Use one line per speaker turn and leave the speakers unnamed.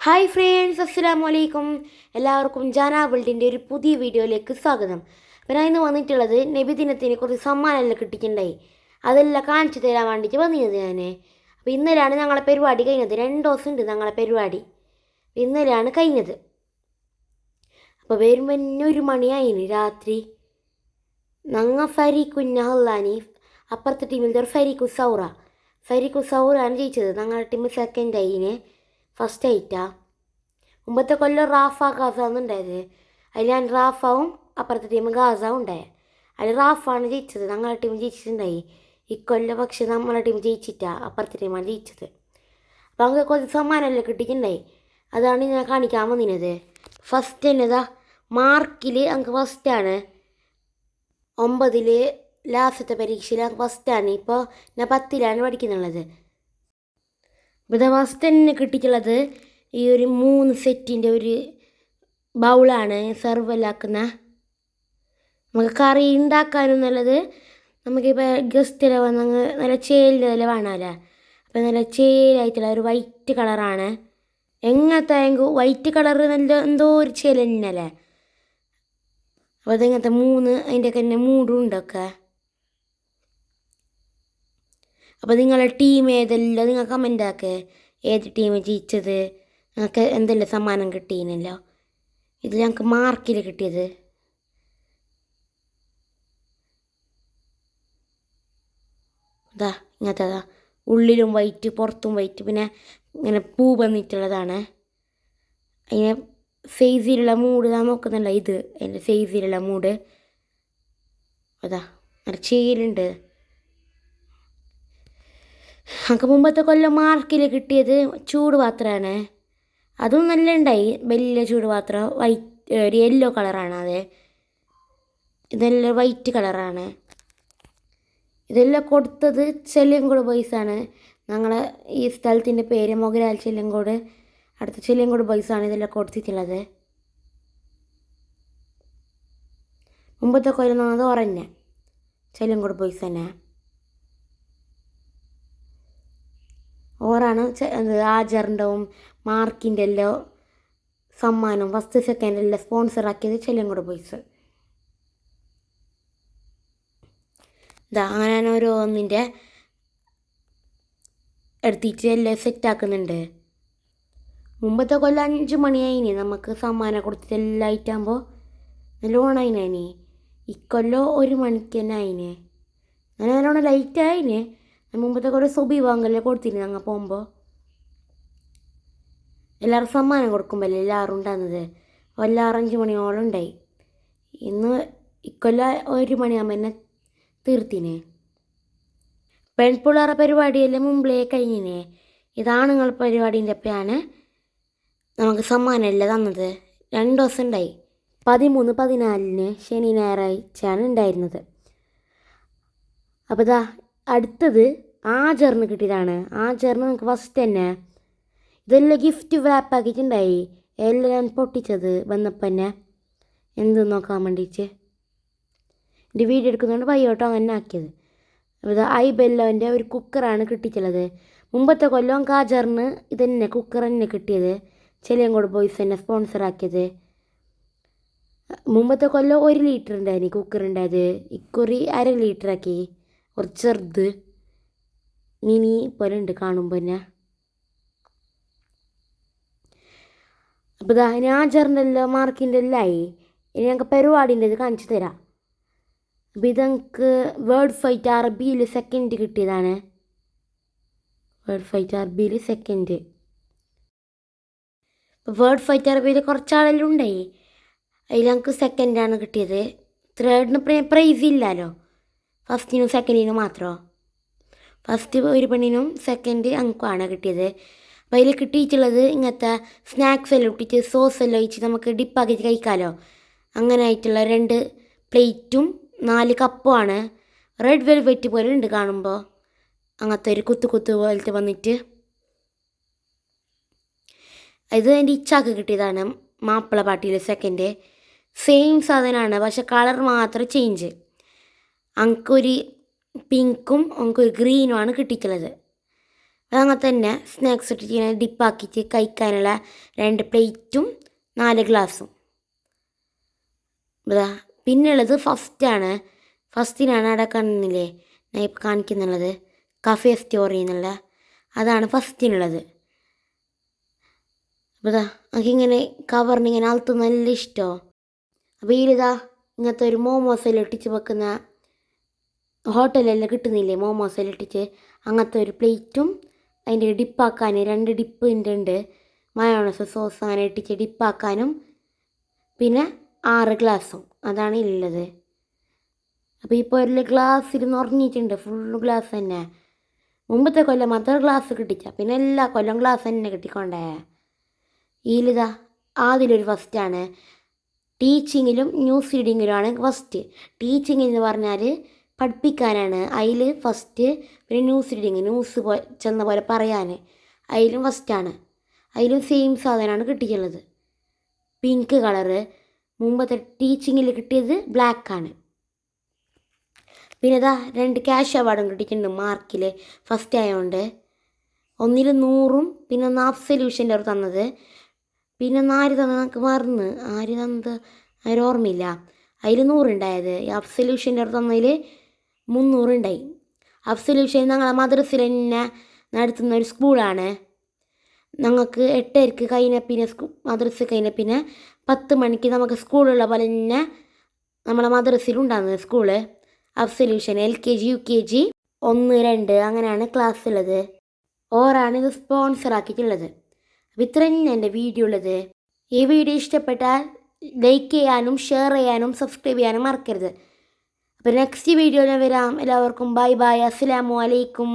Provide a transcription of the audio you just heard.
Hi friends അസ്സാം വലൈക്കും എല്ലാവർക്കും ജാനാ വേൾഡിന്റെ ഒരു പുതിയ വീഡിയോയിലേക്ക് സ്വാഗതം. അപ്പോൾ ഞാൻ ഇന്ന് വന്നിട്ടുള്ളത് നബിദിനത്തിന് കുറച്ച് സമ്മാനമെല്ലാം കിട്ടിയിട്ടുണ്ടായി. അതെല്ലാം കാണിച്ചു തരാൻ വേണ്ടിയിട്ട് വന്നിരുന്നത് ഞാൻ അപ്പോൾ ഇന്നലെയാണ് ഞങ്ങളെ പരിപാടി കഴിഞ്ഞത്. രണ്ട് ദിവസം ഉണ്ട് ഞങ്ങളെ പരിപാടി. ഇന്നലെയാണ് കഴിഞ്ഞത്. അപ്പോൾ വരുമ്പോൾ തന്നെ ഒരു മണിയായിന് രാത്രി. ഞങ്ങൾ ഫരീഖുന്ന കുഞ്ഞഹല്ലാനി അപ്പുറത്തെ ടീമിൽ ഫരി ഫരീഖു സൗറ. ഫരീഖു സൗറാണ് ജയിച്ചത്. ഞങ്ങളുടെ ടീം സെക്കൻഡ് ആയിന്. ഫസ്റ്റ് ആയിട്ടാ മുമ്പത്തെ കൊല്ലം റാഫ ഗാസ എന്നുണ്ടായത് അതിൽ ഞാൻ റാഫാവും അപ്പുറത്തെ ടീം ഗാസാവും ഉണ്ടായത് അതിൽ റാഫാണ് ജയിച്ചത്. ഞങ്ങളുടെ ടീം ജയിച്ചിട്ടുണ്ടായി. ഇക്കൊല്ലം പക്ഷെ നമ്മളെ ടീം ജയിച്ചിട്ടാ അപ്പുറത്തെ ടീമാണ് ജയിച്ചത്. അപ്പോൾ അങ്ങനെ കുറച്ച് സമ്മാനമല്ലേ കിട്ടിയിട്ടുണ്ടായി. അതാണ് ഞാൻ കാണിക്കാൻ വന്നിരുന്നത്. ഫസ്റ്റ് എന്നതാ മാർക്കിൽ അങ്ങ് ഫസ്റ്റാണ് ഒമ്പതിൽ ലാസ്റ്റത്തെ പരീക്ഷയിൽ അങ്ങ് ഫസ്റ്റാണ് ഇപ്പോൾ ഞാൻ പത്തിലാണ് പഠിക്കുന്നുള്ളത്. ഫസ്റ്റ് തന്നെ കിട്ടിയിട്ടുള്ളത് ഈ ഒരു മൂന്ന് സെറ്റിന്റെ ഒരു ബൗളാണ് സെർവലാക്കുന്ന. നമുക്ക് കറി ഉണ്ടാക്കാനും നല്ലത്. നമുക്കിപ്പോൾ ഗസ്റ്റിലെ വന്നങ്ങ് നല്ല ചേലിന്റെ നല്ല വേണമല്ലേ. അപ്പോൾ നല്ല ചേലായിട്ടുള്ള ഒരു വൈറ്റ് കളറാണ്. എങ്ങനത്തെ വൈറ്റ് കളർ നല്ല എന്തോ ഒരു ചേല തന്നെയല്ലേ അപ്പോൾ അതിങ്ങനത്തെ മൂന്ന് അതിന്റെയൊക്കെ തന്നെ മൂടും ഉണ്ടൊക്കെ. അപ്പോൾ നിങ്ങളുടെ ടീം ഏതെല്ലാം? നിങ്ങൾ കമന്റ് ആക്കേ. ഏത് ടീം ജയിച്ചത്? നിങ്ങൾക്ക് എന്തെല്ലാം സമ്മാനം കിട്ടിയിരുന്നല്ലോ ഇത് ഞങ്ങൾക്ക് മാർക്കിൽ കിട്ടിയത്. ഇതാ ഇങ്ങനത്തെ അതാ ഉള്ളിലും വൈറ്റ് പുറത്തും വൈറ്റ് പിന്നെ ഇങ്ങനെ പൂ വന്നിട്ടുള്ളതാണ്. അതിനെ സൈസിലുള്ള മൂട് ഞാൻ നോക്കുന്നുണ്ട്? ഇത്. അതിന്റെ സൈസിലുള്ള മൂഡ് അതാ ചേലുണ്ട് നമുക്ക് മുമ്പത്തെ കൊല്ലം മാർക്കിൽ കിട്ടിയത് ചൂട് പാത്രമാണ്. അതും നല്ല ഉണ്ടായി വലിയ ചൂട് പാത്രം. വൈറ്റ് ഒരു യെല്ലോ കളറാണ് അത്. ഇതെല്ലാം വൈറ്റ് കളറാണ്. ഇതെല്ലാം കൊടുത്തത് ചെല്ലിയങ്കോട് ബോയ്സാണ്. ഞങ്ങളെ ഈ സ്ഥലത്തിന്റെ പേര് മൊഗരാൽ ചെല്ലിയങ്കോട്. അടുത്ത ചെല്ലിയങ്കോട് ബോയ്സാണ് ഇതെല്ലാം കൊടുത്തിട്ടുള്ളത്. മുമ്പത്തെ കൊല്ലം അത് ഓറഞ്ഞ ചെല്ലിയങ്കോട് ബോയ്സ് തന്നെ. ഓറാണ് ആജറിന്റെവും മാർക്കിന്റെ എല്ലാം സമ്മാനം ഫസ്റ്റ് സെക്കൻഡ് എല്ലാം സ്പോൺസറാക്കിയത് ചെല്ലങ്കോട് ബോയ്സ് ഇതാ അങ്ങനെ ഓരോന്നിന്റെ എടുത്തിട്ട് എല്ലാം സെറ്റാക്കുന്നുണ്ട് മുമ്പത്തെ കൊല്ലം അഞ്ച് മണിയായിനി നമുക്ക് സമ്മാനം കൊടുത്തിട്ട് എല്ലാം ആയിട്ടാകുമ്പോൾ നല്ലോണം അതിനായിനി ഇക്കൊല്ലം ഒരു മണിക്ക് തന്നെ ആയിന്. അങ്ങനെ നല്ലോണം ലൈറ്റ് ആയിന്. മുമ്പത്തെ കുറേ സുബി വാങ്ങല്ലേ കൊടുത്തിരുന്നു ഞങ്ങൾ പോകുമ്പോൾ എല്ലാവർക്കും സമ്മാനം കൊടുക്കുമ്പോൾ എല്ലാവരും ഉണ്ടാകുന്നത് എല്ലാവരും അഞ്ച് മണിയോളം ഉണ്ടായി. ഇന്ന് ഇക്കൊല്ല ഒരു മണിയാകുമ്പോൾ എന്നെ തീർത്തിനെ. പെൺപിള്ളേരുടെ പരിപാടിയെല്ലാം മുമ്പിലേ കഴിഞ്ഞിനെ. ഇതാണുങ്ങൾ പരിപാടീന്റെ അപ്പയാണ് നമുക്ക് സമ്മാനമല്ല തന്നത്. രണ്ട് ദിവസം ഉണ്ടായി. പതിമൂന്ന് പതിനാലിന് ശനി ഞായറാഴ്ചയാണ് ഉണ്ടായിരുന്നത്. അപ്പോൾ ഇതാ അടുത്തത് ആചറിന് കിട്ടിയതാണ്. ആ ആചറിന് നമുക്ക് ഫസ്റ്റ് തന്നെ ഇതെല്ലാം ഗിഫ്റ്റ് റാപ്പ് ആക്കിയിട്ടുണ്ടായി. എല്ലാം പൊട്ടിച്ചത് വന്നപ്പോൾ തന്നെ. എന്ത് നോക്കാൻ വേണ്ടിയിട്ട് എന്റെ വീഡിയോ എടുക്കുന്നതുകൊണ്ട് വയ്യോട്ടോ അങ്ങനെ ആക്കിയത്. ഇത് ഐ ബെല്ലോന്റെ ഒരു കുക്കറാണ് കിട്ടിച്ചുള്ളത് മുമ്പത്തെ കൊല്ലം കാജറിന് ഇതന്നെ കുക്കർ തന്നെ കിട്ടിയത്. ചെലിയങ്കോട് ബോയ്സ് തന്നെ സ്പോൺസറാക്കിയത് മുമ്പത്തെ കൊല്ലം ഒരു ലിറ്റർ ഉണ്ടായിരുന്നു കുക്കർ ഉണ്ടായത്. ഇക്കുറി അര ലിറ്റർ ആക്കി. കുറച്ച് ചെറുത്. മിനി പോലെ ഉണ്ട് കാണുമ്പോൾ തന്നെ അപ്പോൾ ഇതാ ഇനി ആചാറിന്റെ എല്ലാം മാർക്കിന്റെ എല്ലാം ആയി. ഇനി ഞങ്ങൾക്ക് പരിപാടിന്റെ ഇത് കാണിച്ചു തരാം. അപ്പോൾ ഇത് ഞങ്ങൾക്ക് വേർഡ് ഫൈറ്റ് അറബിയിൽ സെക്കൻഡ് കിട്ടിയതാണ്. വേർഡ് ഫൈറ്റ് അറബിയിൽ സെക്കൻഡ് വേർഡ് ഫൈറ്റ് അറബിയിൽ കുറച്ചാളെല്ലാം ഉണ്ടായി അതിൽ ഞങ്ങൾക്ക് സെക്കൻഡാണ് കിട്ടിയത്. തേർഡിന് പ്രൈസ് ഇല്ലല്ലോ. ഫസ്റ്റിനും സെക്കൻഡിനും മാത്രമോ ഫസ്റ്റ് ഒരു പെണ്ണിനും സെക്കൻഡ് അങ്കുമാണ് കിട്ടിയത്. അപ്പോൾ അതിൽ കിട്ടിയിട്ടുള്ളത് ഇങ്ങനത്തെ സ്നാക്സ് എല്ലാം ഇട്ടിട്ട് സോസ് എല്ലാം ഒഴിച്ച് നമുക്ക് ഡിപ്പാക്കിയിട്ട് കഴിക്കാമല്ലോ അങ്ങനെ ആയിട്ടുള്ള രണ്ട് പ്ലേറ്റും നാല് കപ്പുമാണ് റെഡ് വെൽവെറ്റ് പോലെ ഉണ്ട് കാണുമ്പോൾ അങ്ങനത്തെ ഒരു കുത്തു കുത്തു പോലത്തെ വന്നിട്ട്. ഇത് എന്റെ ഇച്ചാക്ക് കിട്ടിയതാണ് മാപ്പിള പാട്ടിയിൽ സെക്കൻഡ് സെയിം സാധനമാണ് പക്ഷെ കളർ മാത്രം ചേഞ്ച് അങ്കൊരു പിങ്കും നമുക്ക് ഒരു ഗ്രീനുമാണ് കിട്ടിയിട്ടുള്ളത്. അങ്ങനെ തന്നെ സ്നാക്സ് ഇട്ടിട്ട് ഇങ്ങനെ ഡിപ്പാക്കിയിട്ട് കഴിക്കാനുള്ള രണ്ട് പ്ലേറ്റും നാല് ഗ്ലാസും. ഇതാ പിന്നുള്ളത് ഫസ്റ്റാണ് ഫസ്റ്റിനാണ് അവിടെ കാണുന്നില്ലേ ഞാൻ ഇപ്പം കാണിക്കുന്നുള്ളത് കഫേ സ്റ്റോറി എന്നുള്ള. അതാണ് ഫസ്റ്റിനുള്ളത് അപ്പോൾ ഇതാ കവറിന് ഇങ്ങനെ അകത്ത് നല്ല ഇഷ്ടമോ അപ്പോൾ ഇതിലിതാ ഇങ്ങനത്തെ ഒരു മോമോസെല്ലാം ഒട്ടിച്ച് വെക്കുന്ന ഹോട്ടലെല്ലാം കിട്ടുന്നില്ലേ മോമോസെല്ലാം ഇട്ടിച്ച് അങ്ങനത്തെ ഒരു പ്ലേറ്റും അതിന്റെ ഡിപ്പാക്കാൻ രണ്ട് ഡിപ്പിന്റെ ഉണ്ട്. മയോണസ് സോസ് അങ്ങനെ ഇട്ടിച്ച് ഡിപ്പാക്കാനും പിന്നെ ആറ് ഗ്ലാസ്സും അതാണ് ഉള്ളത് അപ്പോൾ ഇപ്പോൾ ഒരു ഗ്ലാസ്സിൽ ഉറങ്ങിയിട്ടുണ്ട്. ഫുൾ ഗ്ലാസ് തന്നെ. മുമ്പത്തെ കൊല്ലം മാത്രം ഗ്ലാസ് കിട്ടിച്ച. പിന്നെ എല്ലാ കൊല്ലം ഗ്ലാസ് തന്നെ കിട്ടിക്കൊണ്ടേ. ഈലിതാ ആദ്യമൊരു ഫസ്റ്റാണ് ടീച്ചിങ്ങിലും ന്യൂസ് റീഡിങ്ങിലുമാണ് ഫസ്റ്റ് ടീച്ചിങ് എന്ന് പറഞ്ഞാൽ പഠിപ്പിക്കാനാണ്. അതിൽ ഫസ്റ്റ് പിന്നെ ന്യൂസ് റീഡിങ് ന്യൂസ് പോ ചെന്ന പോലെ പറയാൻ അതിലും ഫസ്റ്റാണ് അതിലും സെയിം സാധനമാണ് കിട്ടിയിട്ടുള്ളത്. പിങ്ക് കളറ് മുമ്പത്തെ ടീച്ചിങ്ങിൽ കിട്ടിയത് ബ്ലാക്കാണ് പിന്നെ ഇതാ രണ്ട് ക്യാഷ് അവാർഡും കിട്ടിയിട്ടുണ്ട് മാർക്കിൽ ഫസ്റ്റ് ആയതുകൊണ്ട് ഒന്നിൽ നൂറും പിന്നെ ഹാഫ് സൊല്യൂഷന്റെ അവർ തന്നത്. പിന്നെ ആര് തന്നത് നമുക്ക് മറന്ന്. ആര് തന്നത്? ആരും ഓർമ്മയില്ല. അതിൽ നൂറുണ്ടായത് ഈ അബ്സൊല്യൂഷന്റെ സൊല്യൂഷന്റെ അവർ തന്നതിൽ മുന്നൂറുണ്ടായി അഫ്സൽ സൊല്യൂഷൻ ഞങ്ങളെ മദ്രസിൽ തന്നെ നടത്തുന്ന ഒരു സ്കൂളാണ്. ഞങ്ങൾക്ക് എട്ടരക്ക് കഴിഞ്ഞ പിന്നെ സ്കൂ മദ്രസ കഴിഞ്ഞ പിന്നെ പത്ത് മണിക്ക് നമുക്ക് സ്കൂളുള്ള പോലെ തന്നെ നമ്മളെ മദ്രസയിലുണ്ടാകുന്നത് school. Afzal L K G U K G ഒന്ന് രണ്ട് അങ്ങനെയാണ് ക്ലാസ് ഉള്ളത്. ഓറാണ് ഇത് സ്പോൺസർ ആക്കിയിട്ടുള്ളത്. ഇത്ര തന്നെ എന്റെ വീഡിയോ ഉള്ളത്. ഈ വീഡിയോ ഇഷ്ടപ്പെട്ടാൽ ലൈക്ക് ചെയ്യാനും ഷെയർ ചെയ്യാനും സബ്സ്ക്രൈബ് ചെയ്യാനും മറക്കരുത്. അപ്പോൾ നെക്സ്റ്റ് വീഡിയോയിൽ വരാം. എല്ലാവർക്കും ബൈ ബൈ അസ്സാം അലൈക്കും.